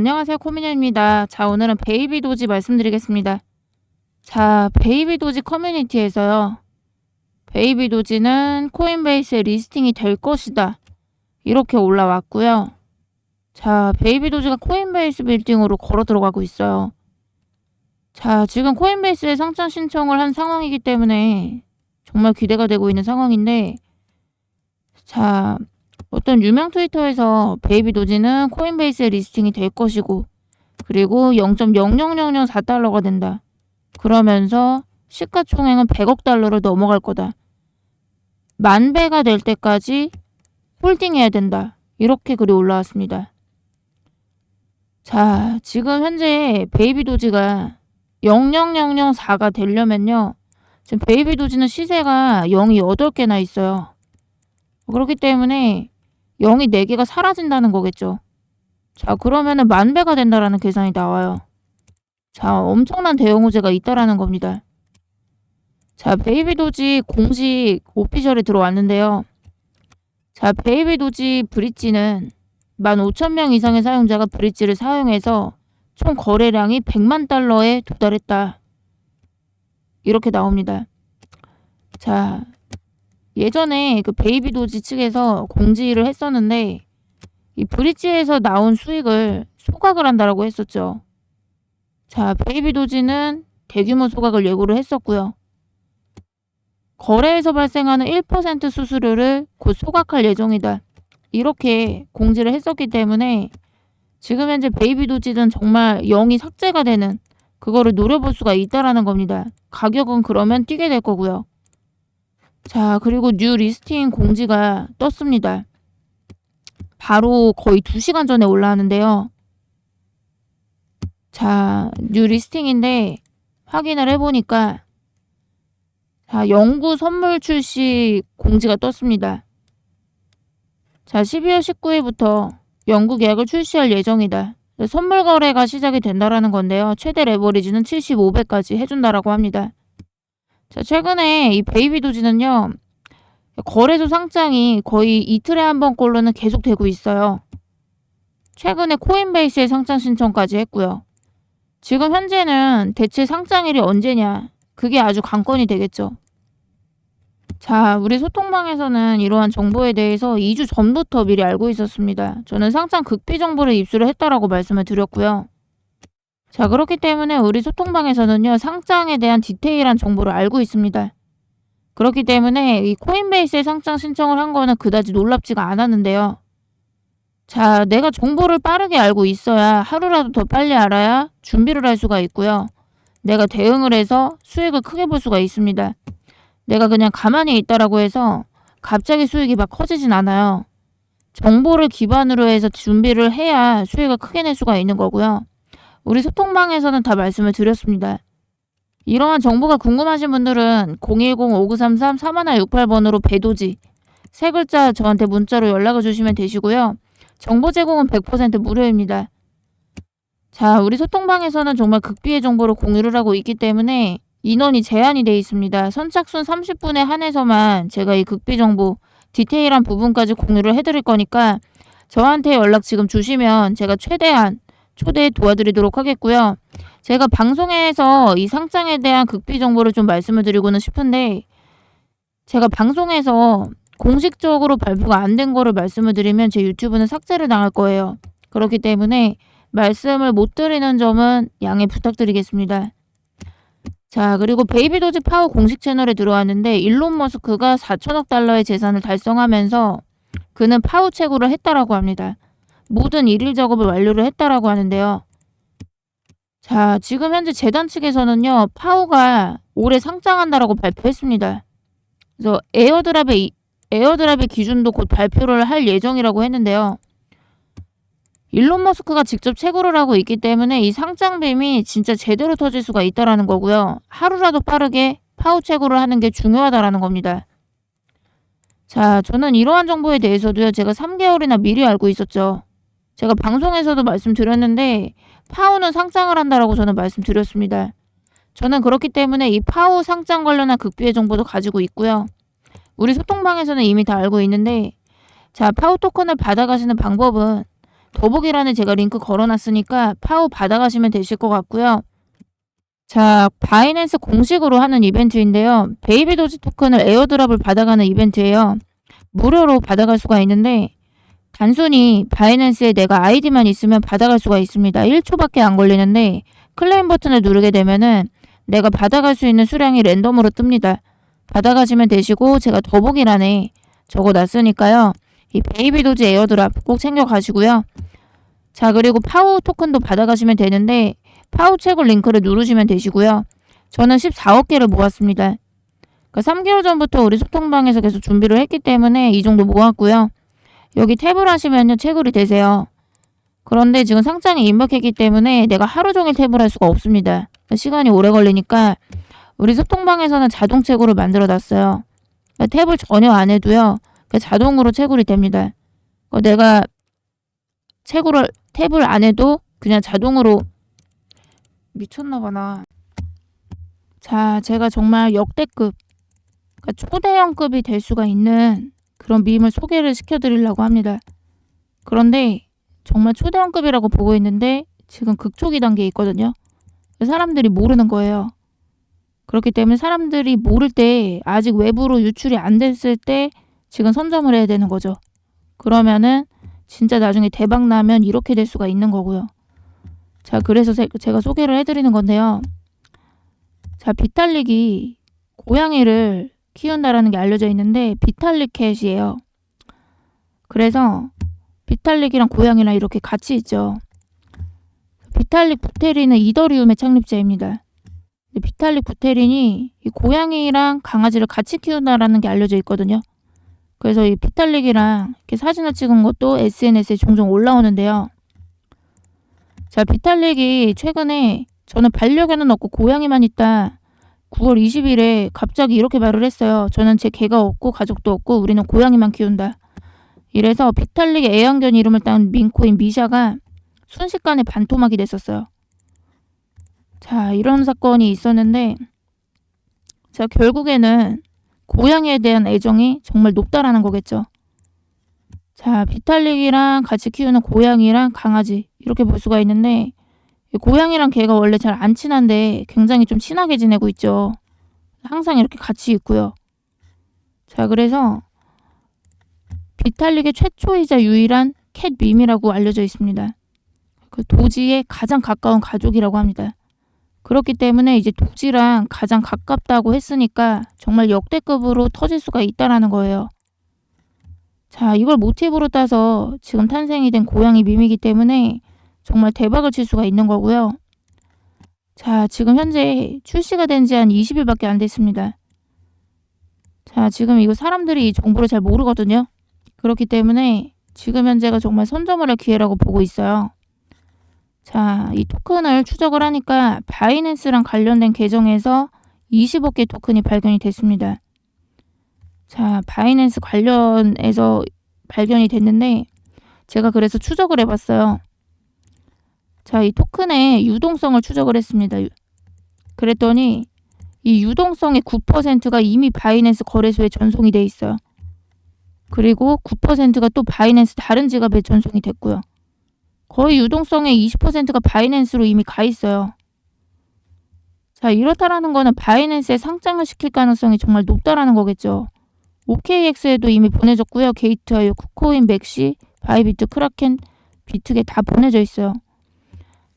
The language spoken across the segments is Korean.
안녕하세요. 코미녀입니다. 자, 오늘은 베이비 도지 말씀드리겠습니다. 자, 베이비 도지 커뮤니티에서요. 베이비 도지는 코인베이스에 리스팅이 될 것이다. 이렇게 올라왔고요. 자, 베이비 도지가 코인베이스 빌딩으로 걸어 들어가고 있어요. 자, 지금 코인베이스에 상장 신청을 한 상황이기 때문에 정말 기대가 되고 있는 상황인데, 자, 어떤 유명 트위터에서 베이비 도지는 코인베이스에 리스팅이 될 것이고 그리고 0.00004달러가 된다. 그러면서 시가총액은 100억 달러를 넘어갈 거다. 만 배가 될 때까지 홀딩해야 된다. 이렇게 글이 올라왔습니다. 자, 지금 현재 베이비 도지가 00004가 되려면요. 지금 베이비 도지는 시세가 0이 8개나 있어요. 그렇기 때문에 0이 4개가 사라진다는 거겠죠. 자, 그러면은 만 배가 된다라는 계산이 나와요. 자, 엄청난 대형 호재가 있다라는 겁니다. 자, 베이비 도지 공식 오피셜에 들어왔는데요. 자, 베이비 도지 브릿지는 15,000명 이상의 사용자가 브릿지를 사용해서 총 거래량이 100만 달러에 도달했다. 이렇게 나옵니다. 자, 예전에 그 베이비 도지 측에서 공지를 했었는데 이 브릿지에서 나온 수익을 소각을 한다라고 했었죠. 자, 베이비 도지는 대규모 소각을 예고를 했었고요. 거래에서 발생하는 1% 수수료를 곧 소각할 예정이다. 이렇게 공지를 했었기 때문에 지금 현재 베이비 도지는 정말 0이 삭제가 되는 그거를 노려볼 수가 있다라는 겁니다. 가격은 그러면 뛰게 될 거고요. 자, 그리고 뉴 리스팅 공지가 떴습니다. 바로 거의 2시간 전에 올라왔는데요. 자, 뉴 리스팅인데 확인을 해보니까 자, 영구 선물 출시 공지가 떴습니다. 자, 12월 19일부터 영구 계약을 출시할 예정이다. 선물 거래가 시작이 된다라는 건데요. 최대 레버리지는 75배까지 해준다라고 합니다. 자, 최근에 이 베이비 도지는요. 거래소 상장이 거의 이틀에 한 번꼴로는 계속 되고 있어요. 최근에 코인베이스에 상장 신청까지 했고요. 지금 현재는 대체 상장일이 언제냐? 그게 아주 관건이 되겠죠. 자, 우리 소통방에서는 이러한 정보에 대해서 2주 전부터 미리 알고 있었습니다. 저는 상장 극비 정보를 입수를 했다라고 말씀을 드렸고요. 자, 그렇기 때문에 우리 소통방에서는요, 상장에 대한 디테일한 정보를 알고 있습니다. 그렇기 때문에 이 코인베이스에 상장 신청을 한 거는 그다지 놀랍지가 않았는데요. 자, 내가 정보를 빠르게 알고 있어야 하루라도 더 빨리 알아야 준비를 할 수가 있고요. 내가 대응을 해서 수익을 크게 볼 수가 있습니다. 내가 그냥 가만히 있다라고 해서 갑자기 수익이 막 커지진 않아요. 정보를 기반으로 해서 준비를 해야 수익을 크게 낼 수가 있는 거고요. 우리 소통방에서는 다 말씀을 드렸습니다. 이러한 정보가 궁금하신 분들은 010-5933-3168번으로 배도지 세 글자 저한테 문자로 연락을 주시면 되시고요. 정보 제공은 100% 무료입니다. 자, 우리 소통방에서는 정말 극비의 정보를 공유를 하고 있기 때문에 인원이 제한이 되어 있습니다. 선착순 30분에 한해서만 제가 이 극비 정보 디테일한 부분까지 공유를 해드릴 거니까 저한테 연락 지금 주시면 제가 최대한 초대해 도와드리도록 하겠고요. 제가 방송에서 이 상장에 대한 극비 정보를 좀 말씀을 드리고는 싶은데 제가 방송에서 공식적으로 발표가 안 된 거를 말씀을 드리면 제 유튜브는 삭제를 당할 거예요. 그렇기 때문에 말씀을 못 드리는 점은 양해 부탁드리겠습니다. 자, 그리고 베이비 도지 파워 공식 채널에 들어왔는데 일론 머스크가 4천억 달러의 재산을 달성하면서 그는 파워 채굴을 했다라고 합니다. 모든 일일 작업을 완료를 했다라고 하는데요. 자, 지금 현재 재단 측에서는요, 파우가 올해 상장한다라고 발표했습니다. 그래서 에어드랍의, 에어드랍의 기준도 곧 발표를 할 예정이라고 했는데요. 일론 머스크가 직접 채굴을 하고 있기 때문에 이 상장빔이 진짜 제대로 터질 수가 있다라는 거고요. 하루라도 빠르게 파우 채굴을 하는 게 중요하다라는 겁니다. 자, 저는 이러한 정보에 대해서도요, 제가 3개월이나 미리 알고 있었죠. 제가 방송에서도 말씀드렸는데 파우는 상장을 한다라고 저는 말씀드렸습니다. 저는 그렇기 때문에 이 파우 상장 관련한 극비의 정보도 가지고 있고요. 우리 소통방에서는 이미 다 알고 있는데 자 파우 토큰을 받아가시는 방법은 더보기란에 제가 링크 걸어놨으니까 파우 받아가시면 되실 것 같고요. 자, 바이낸스 공식으로 하는 이벤트인데요. 베이비 도지 토큰을 에어드랍을 받아가는 이벤트예요. 무료로 받아갈 수가 있는데 단순히 바이낸스에 내가 아이디만 있으면 받아갈 수가 있습니다. 1초밖에 안 걸리는데 클레임 버튼을 누르게 되면은 내가 받아갈 수 있는 수량이 랜덤으로 뜹니다. 받아가시면 되시고 제가 더보기란에 적어놨으니까요. 이 베이비 도지 에어드랍 꼭 챙겨가시고요. 자 그리고 파우 토큰도 받아가시면 되는데 파우 채굴 링크를 누르시면 되시고요. 저는 14억 개를 모았습니다. 그러니까 3개월 전부터 우리 소통방에서 계속 준비를 했기 때문에 이 정도 모았고요. 여기 탭을 하시면요 채굴이 되세요. 그런데 지금 상장이 임박했기 때문에 내가 하루 종일 탭을 할 수가 없습니다. 시간이 오래 걸리니까 우리 소통방에서는 자동 채굴을 만들어 놨어요. 그러니까 탭을 전혀 안 해도요. 자동으로 채굴이 됩니다. 내가 채굴을 탭을 안 해도 그냥 자동으로 미쳤나봐 나. 자, 제가 정말 역대급, 그러니까 초대형급이 될 수가 있는 그런 밈을 소개를 시켜드리려고 합니다. 그런데 정말 초대형급이라고 보고 있는데 지금 극초기 단계에 있거든요. 사람들이 모르는 거예요. 그렇기 때문에 사람들이 모를 때 아직 외부로 유출이 안 됐을 때 지금 선점을 해야 되는 거죠. 그러면은 진짜 나중에 대박 나면 이렇게 될 수가 있는 거고요. 자, 그래서 제, 제가 소개를 해드리는 건데요. 자, 비탈릭이 고양이를 키운다라는 게 알려져 있는데 비탈릭 캣이에요. 그래서 비탈릭이랑 고양이랑 이렇게 같이 있죠. 비탈릭 부테린은 이더리움의 창립자입니다. 비탈릭 부테린이 이 고양이랑 강아지를 같이 키운다라는 게 알려져 있거든요. 그래서 이 비탈릭이랑 이렇게 사진을 찍은 것도 SNS에 종종 올라오는데요. 자, 비탈릭이 최근에 저는 반려견은 없고 고양이만 있다. 9월 20일에 갑자기 이렇게 말을 했어요. 저는 제 개가 없고 가족도 없고 우리는 고양이만 키운다. 이래서 비탈릭의 애완견 이름을 딴 민코인 미샤가 순식간에 반토막이 됐었어요. 자, 이런 사건이 있었는데, 자, 결국에는 고양이에 대한 애정이 정말 높다라는 거겠죠. 자, 비탈릭이랑 같이 키우는 고양이랑 강아지, 이렇게 볼 수가 있는데, 이 고양이랑 개가 원래 잘 안 친한데 굉장히 좀 친하게 지내고 있죠. 항상 이렇게 같이 있고요. 자, 그래서 비탈릭의 최초이자 유일한 캣 밈이라고 알려져 있습니다. 그 도지의 가장 가까운 가족이라고 합니다. 그렇기 때문에 이제 도지랑 가장 가깝다고 했으니까 정말 역대급으로 터질 수가 있다라는 거예요. 자, 이걸 모티브로 따서 지금 탄생이 된 고양이 밈이기 때문에 정말 대박을 칠 수가 있는 거고요. 자, 지금 현재 출시가 된 지 한 20일밖에 안 됐습니다. 자, 지금 이거 사람들이 이 정보를 잘 모르거든요. 그렇기 때문에 지금 현재가 정말 선점을 할 기회라고 보고 있어요. 자, 이 토큰을 추적을 하니까 바이낸스랑 관련된 계정에서 20억 개 토큰이 발견이 됐습니다. 자, 바이낸스 관련해서 발견이 됐는데 제가 그래서 추적을 해봤어요. 자, 이 토큰의 유동성을 추적을 했습니다. 그랬더니 이 유동성의 9%가 이미 바이낸스 거래소에 전송이 돼 있어요. 그리고 9%가 또 바이낸스 다른 지갑에 전송이 됐고요. 거의 유동성의 20%가 바이낸스로 이미 가 있어요. 자, 이렇다라는 거는 바이낸스에 상장을 시킬 가능성이 정말 높다라는 거겠죠. OKX에도 이미 보내졌고요. 게이트와요, 쿠코인, 맥시, 바이비트, 크라켄, 비트게 다 보내져 있어요.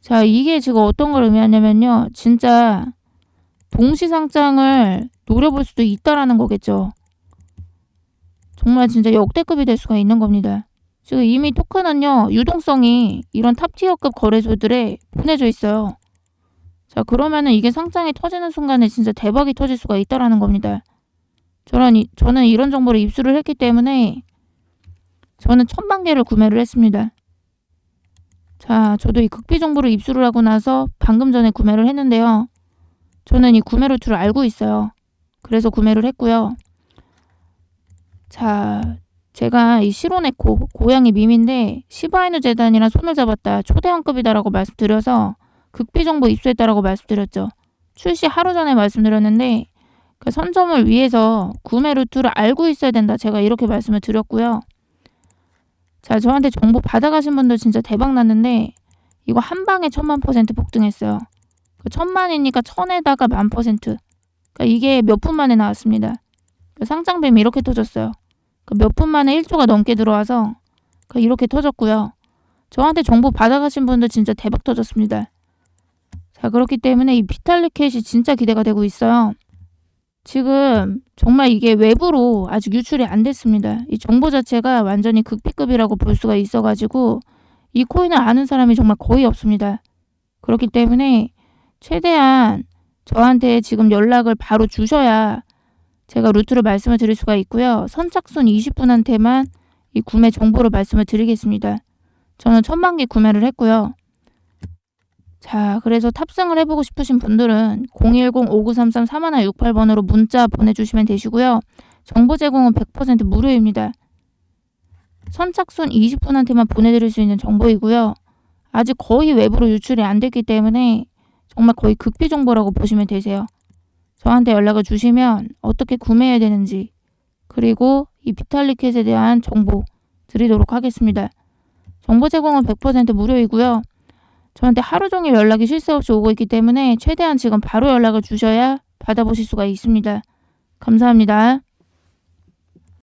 자, 이게 지금 어떤 걸 의미하냐면요. 진짜 동시 상장을 노려볼 수도 있다라는 거겠죠. 정말 진짜 역대급이 될 수가 있는 겁니다. 지금 이미 토큰은요, 유동성이 이런 탑티어급 거래소들에 보내져 있어요. 자, 그러면은 이게 상장이 터지는 순간에 진짜 대박이 터질 수가 있다라는 겁니다. 저는, 이, 저는 이런 정보를 입수를 했기 때문에 저는 천만 개를 구매를 했습니다. 자, 저도 이 극비 정보를 입수를 하고 나서 방금 전에 구매를 했는데요. 저는 이 구매 루트를 알고 있어요. 그래서 구매를 했고요. 자, 제가 이 시로네코 고양이 밈인데 시바이누 재단이랑 손을 잡았다 초대형급이다라고 말씀드려서 극비 정보 입수했다라고 말씀드렸죠. 출시 하루 전에 말씀드렸는데 그 선점을 위해서 구매 루트를 알고 있어야 된다. 제가 이렇게 말씀을 드렸고요. 자, 저한테 정보 받아가신 분들 진짜 대박 났는데 이거 한 방에 천만 퍼센트 폭등했어요. 그 천만이니까 천에다가 만 퍼센트. 그러니까 이게 몇 분 만에 나왔습니다. 그 상장뱀이 이렇게 터졌어요. 그몇분 만에 1조가 넘게 들어와서 그 이렇게 터졌고요. 저한테 정보 받아가신 분들 진짜 대박 터졌습니다. 자, 그렇기 때문에 이 비탈리켓이 진짜 기대가 되고 있어요. 지금 정말 이게 외부로 아직 유출이 안 됐습니다. 이 정보 자체가 완전히 극비급이라고 볼 수가 있어가지고 이 코인을 아는 사람이 정말 거의 없습니다. 그렇기 때문에 최대한 저한테 지금 연락을 바로 주셔야 제가 루트를 말씀을 드릴 수가 있고요. 선착순 20분한테만 이 구매 정보를 말씀을 드리겠습니다. 저는 천만 개 구매를 했고요. 자, 그래서 탑승을 해보고 싶으신 분들은 010-5933-4168번으로 문자 보내주시면 되시고요. 정보 제공은 100% 무료입니다. 선착순 20분한테만 보내드릴 수 있는 정보이고요. 아직 거의 외부로 유출이 안 됐기 때문에 정말 거의 극비 정보라고 보시면 되세요. 저한테 연락을 주시면 어떻게 구매해야 되는지 그리고 이 비탈리켓에 대한 정보 드리도록 하겠습니다. 정보 제공은 100% 무료이고요. 저한테 하루 종일 연락이 쉴 새 없이 오고 있기 때문에 최대한 지금 바로 연락을 주셔야 받아보실 수가 있습니다. 감사합니다.